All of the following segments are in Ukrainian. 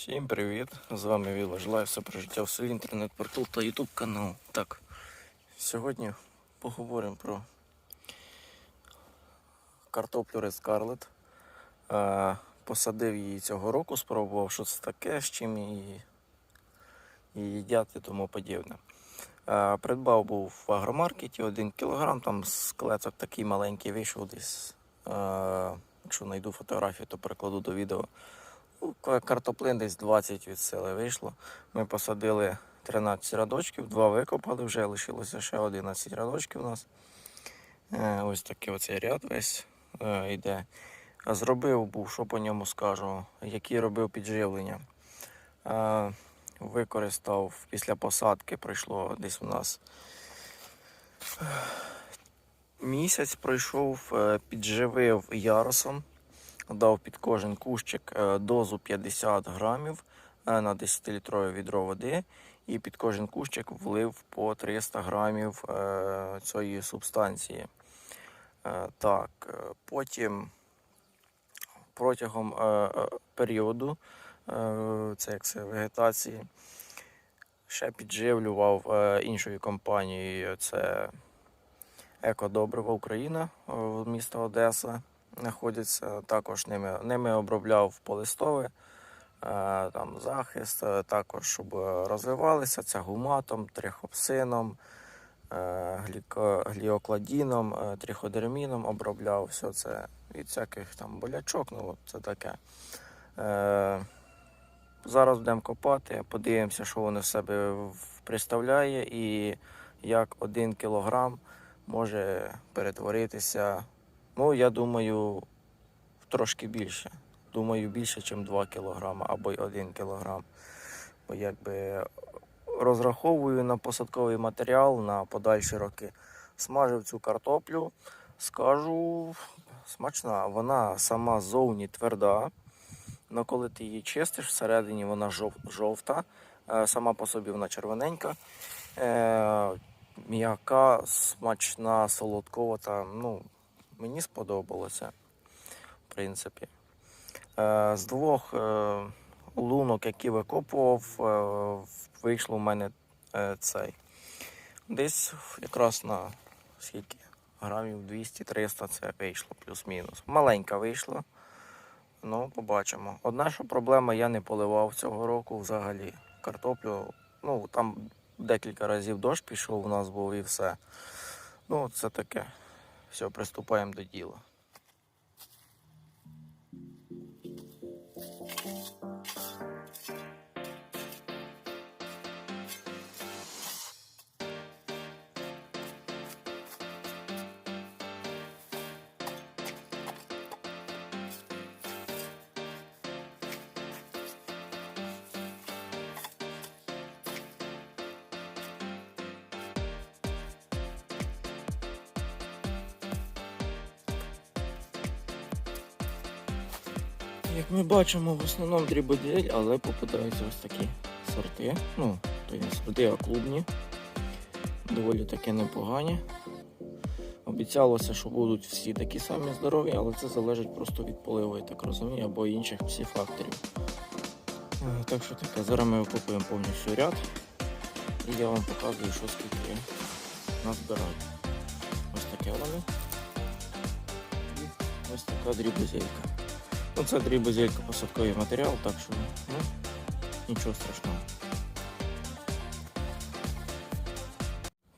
Всім привіт! З вами Віла Желаю все про життя в селі, інтернет-портал та ютуб канал. Так, сьогодні поговоримо про картоплю Red Scarlet. Е, Посадив її цього року, спробував, що це таке, з чим її, її їдять і тому подібне. Е, Придбав був в агромаркеті 1 кг, там склецок такий маленький вийшов десь. Е, Якщо знайду фотографію, то перекладу до відео. Ну, ка- Картоплин десь 20 від сили вийшло. Ми посадили 13 рядочків, два викопали, вже лишилося ще 11 рядочків у нас. Е, Ось такий оцей ряд весь е, йде. Зробив був, що по ньому скажу, який робив підживлення. Е, Використав після посадки, пройшло десь у нас місяць пройшов, підживив ярусом дав під кожен кущик е, дозу 50 грамів е, на 10-літрове відро води, і під кожен кущик влив по 300 грамів е, цієї субстанції. Так, потім протягом періоду це як це вегетації ще підживлював іншою компанією. Це Екодобрива Україна, місто Одеса знаходяться. Також ними, ними обробляв полистове, е, там захист, е, також щоб розвивалися це гуматом, трихопсином, е, гліокладіном, триходерміном обробляв все це від всяких там болячок, ну от це таке. Зараз будемо копати, подивимося, що воно в себе представляє і як один кілограм може перетворитися Ну, я думаю, трошки більше. Думаю, більше, ніж 2 кг або 1 кг. Бо якби розраховую на посадковий матеріал на подальші роки. Смажив цю картоплю, скажу, смачна. Вона сама зовні тверда. але коли ти її чистиш, всередині вона жов- жовта, е, сама по собі вона червоненька. Е, М'яка, смачна, солодковата. Ну, мені сподобалося, в принципі. Е, з двох е, лунок, які викопував, е, вийшло в мене цей. Десь якраз на скільки? Грамів 200-300 це вийшло, плюс-мінус. Маленька вийшла. Ну, побачимо. Одна, що проблема, я не поливав цього року взагалі. Картоплю, ну там декілька разів дощ пішов, у нас був і все. Ну, це таке. Все, приступаємо до діла. Як ми бачимо, в основному дрібоділь, але попадаються ось такі сорти. Ну, то не сорти, а клубні. Доволі таки непогані. Обіцялося, що будуть всі такі самі здорові, але це залежить просто від поливу, я так розумію, або інших всіх факторів. Е, Так що таке, зараз ми викопуємо повністю ряд і я вам показую, що скільки назбирають. Ось таке воно. І ось така дрібозелька. Ну, це дрібозелька посадковий матеріал, так що ну, нічого страшного.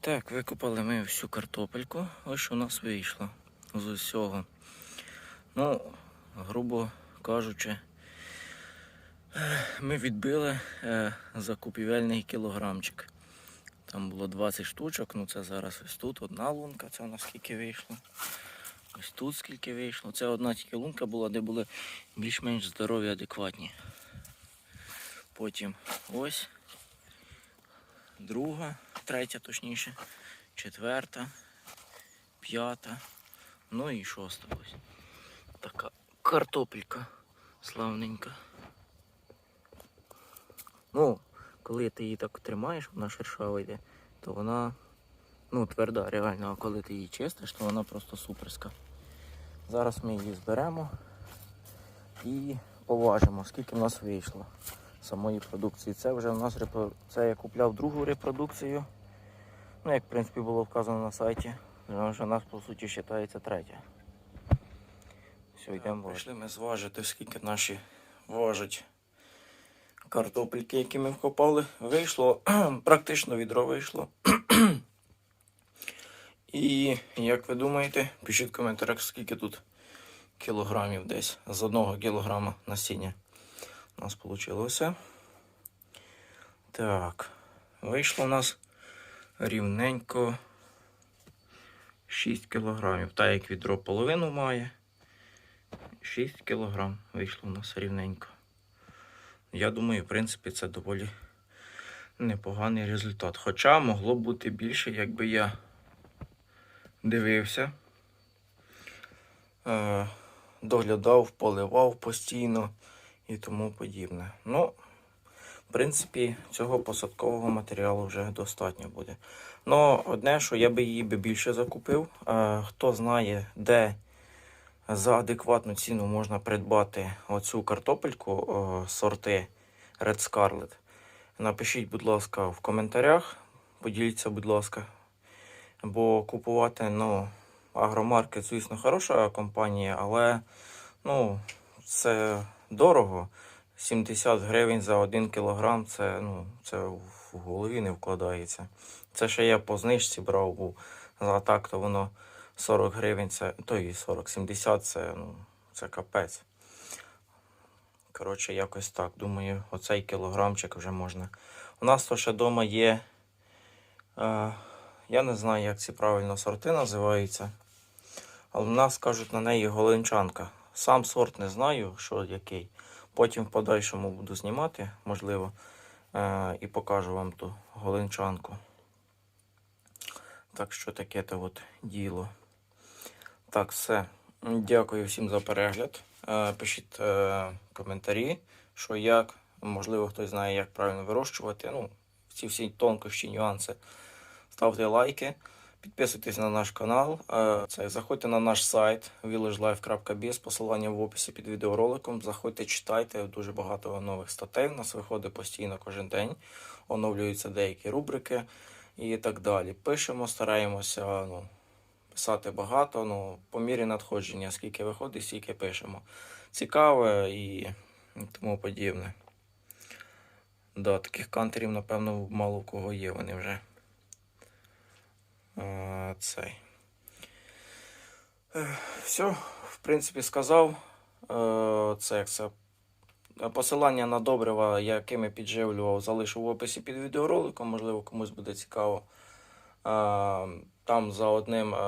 Так, викопали ми всю картопельку. Ось що у нас вийшло з усього. Ну, грубо кажучи, е, ми відбили е, закупівельний кілограмчик. Там було 20 штучок, ну це зараз ось тут одна лунка, це у нас скільки вийшло. Ось тут скільки вийшло. Це одна тільки лунка була, де були більш-менш здорові, адекватні. Потім ось друга, третя точніше, четверта, п'ята, ну і шоста ось. Така картопелька славненька. Ну, коли ти її так тримаєш, вона шершава йде, то вона ну, тверда, реально, а коли ти її чистиш, то вона просто суперська. Зараз ми її зберемо і поважимо, скільки в нас вийшло. самої продукції. Це вже у нас це я купляв другу репродукцію. Ну, як в принципі було вказано на сайті. Вже у нас по суті вважається третя. Все, йдемо. Прийшли ми зважити, скільки наші важать картопельки, які ми вкопали. Вийшло, практично відро вийшло. І як ви думаєте, пишіть в коментарях, скільки тут кілограмів десь з одного кілограма насіння у нас вийшло. Так, вийшло у нас рівненько 6 кілограмів. Так як відро половину має. 6 кілограм вийшло у нас рівненько. Я думаю, в принципі, це доволі непоганий результат. Хоча могло б бути більше, якби я дивився, е, доглядав, поливав постійно і тому подібне. Ну, в принципі, цього посадкового матеріалу вже достатньо буде. Ну, одне, що я би її більше закупив. Е, хто знає, де за адекватну ціну можна придбати оцю картопельку сорти Red Scarlet. Напишіть, будь ласка, в коментарях. Поділіться, будь ласка. Бо купувати, ну, агромаркет, звісно, хороша компанія, але ну, це дорого. 70 гривень за 1 кілограм, це, ну, це в голові не вкладається. Це ще я по знижці брав був. А так то воно 40 гривень, це, то і 40, 70 це, ну, це капець. Коротше, якось так. Думаю, оцей кілограмчик вже можна. У нас то ще вдома є. Е, я не знаю, як ці правильно сорти називаються. Але в нас кажуть на неї голинчанка. Сам сорт не знаю, що який. Потім в подальшому буду знімати, можливо, е, і покажу вам ту голинчанку. Так що таке то от діло. Так, все. Дякую всім за перегляд. Е, Пишіть е, коментарі, що як. Можливо, хтось знає, як правильно вирощувати. Ну, ці всі тонкощі, нюанси. Ставте лайки, підписуйтесь на наш канал. Е, Це, заходьте на наш сайт villagelife.biz, посилання в описі під відеороликом. Заходьте, читайте. Дуже багато нових статей. У нас виходить постійно кожен день. Оновлюються деякі рубрики і так далі. Пишемо, стараємося. Ну, писати багато, ну, по мірі надходження, скільки виходить, стільки пишемо. Цікаве і тому подібне. Да, таких кантерів, напевно, мало у кого є вони вже. Цей. Е, Все, в принципі, сказав. Е, Це як це. Посилання на добрива, якими підживлював, залишу в описі під відеороликом, можливо, комусь буде цікаво. Там за одним е,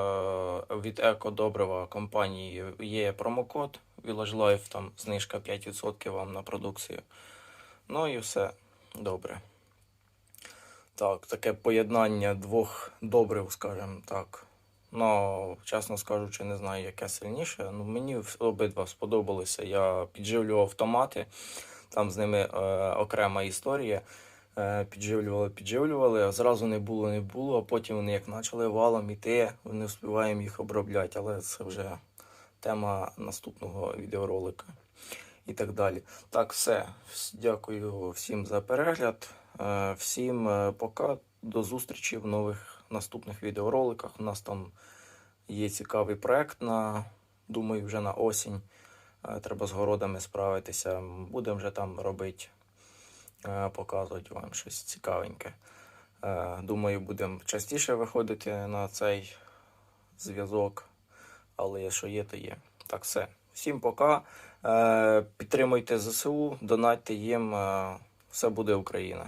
від екодобрива компанії є промокод Village Life, там знижка 5% вам на продукцію. Ну і все добре. Так, таке поєднання двох добрив, скажімо так. Ну, чесно скажучи, не знаю, яке сильніше. Ну, мені обидва сподобалися. Я підживлював томати, там з ними е, окрема історія. Е, підживлювали, підживлювали, а зразу не було, не було, а потім вони як почали валом іти, не встигаємо їх обробляти, але це вже тема наступного відеоролика і так далі. Так, все. Дякую всім за перегляд. Е, Всім е, пока. До зустрічі в нових наступних відеороликах. У нас там є цікавий проект на, думаю, вже на осінь. Е, Треба з городами справитися. Будемо вже там робити показувати вам щось цікавеньке. Думаю, будемо частіше виходити на цей зв'язок, але що є, то є. Так, все. Всім пока. Підтримуйте ЗСУ, донатьте їм. Все буде Україна.